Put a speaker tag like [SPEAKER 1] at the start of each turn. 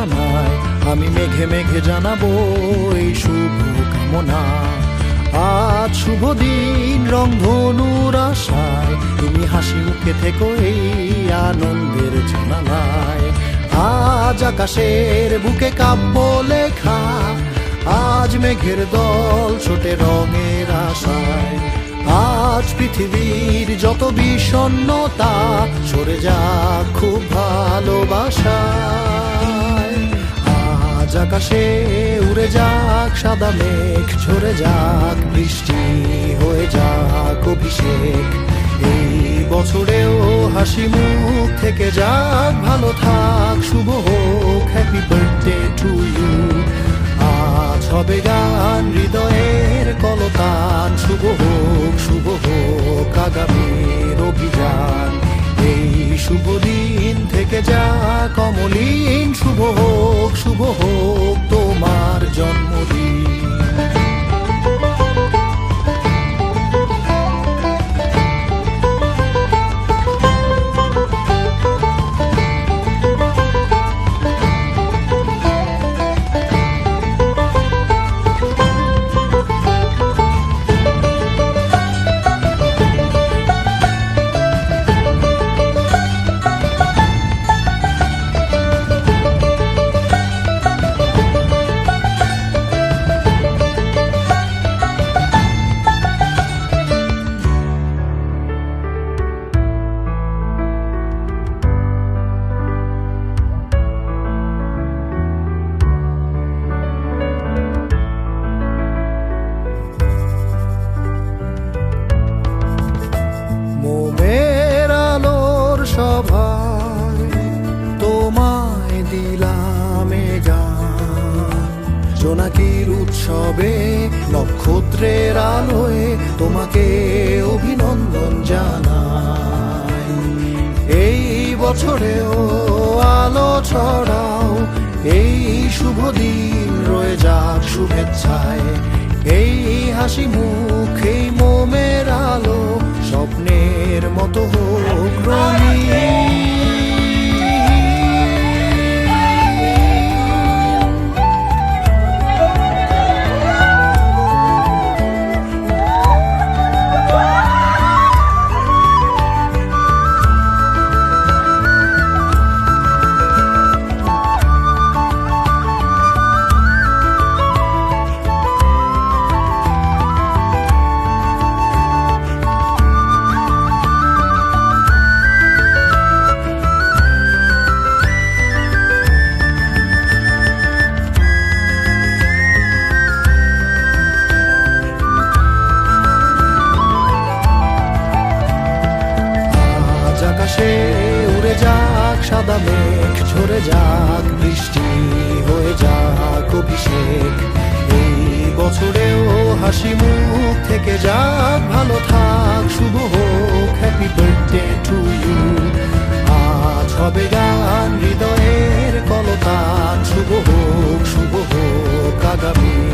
[SPEAKER 1] ঠিকানায় আমি মেঘে মেঘে জানাব এই শুভ কামনা। আজ শুভ দিন রংধনুর আশায়, তুমি হাসি মুখে থেকো এই আনন্দের জানালায়। আজ আকাশের বুকে কাব্য লেখা, আজ মেঘের দল ছোটে রঙের আশায়। আজ পৃথিবীর যত বিষণ্ণতা, সরে যা খুব ভালোবাসায় আজ আকাশে উড়ে যাক, সাদা মেঘ ঝরে যাক, বৃষ্টি হয়ে যাক অভিষেক। এই বছরেও হাসি মুখ থেকে যাক, ভালো থাক, শুভ হোক হ্যাপি বার্থডে টু ইউ আজ হবে গান, হৃদয়ের কলতান, শুভ হোক শুভ হোক আগামীর থেকে যা কমলিন শুভ হোক শুভ হোক। জোনাকির উৎসবে, নক্ষত্রের আলোয় তোমাকে অভিনন্দন জানাই। এই বছরেও আলো ছড়াও, এই শুভ দিন রয়ে যাক শুভেচ্ছায়। এই হাসি মুখ, এই মোমের আলো, স্বপ্নের মতো হোক রঙিন। সাদা মেঘ ঝরে যাক, বৃষ্টি হয়ে যাক অভিষেক। এই বছরেও হাসি মুখ থেকে যাক, ভালো থাক, শুভ হোক হ্যাপি বার্থডে টু ইউ আজ হবে গান, হৃদয়ের কলতান, শুভ হোক শুভ হোক, আগামী।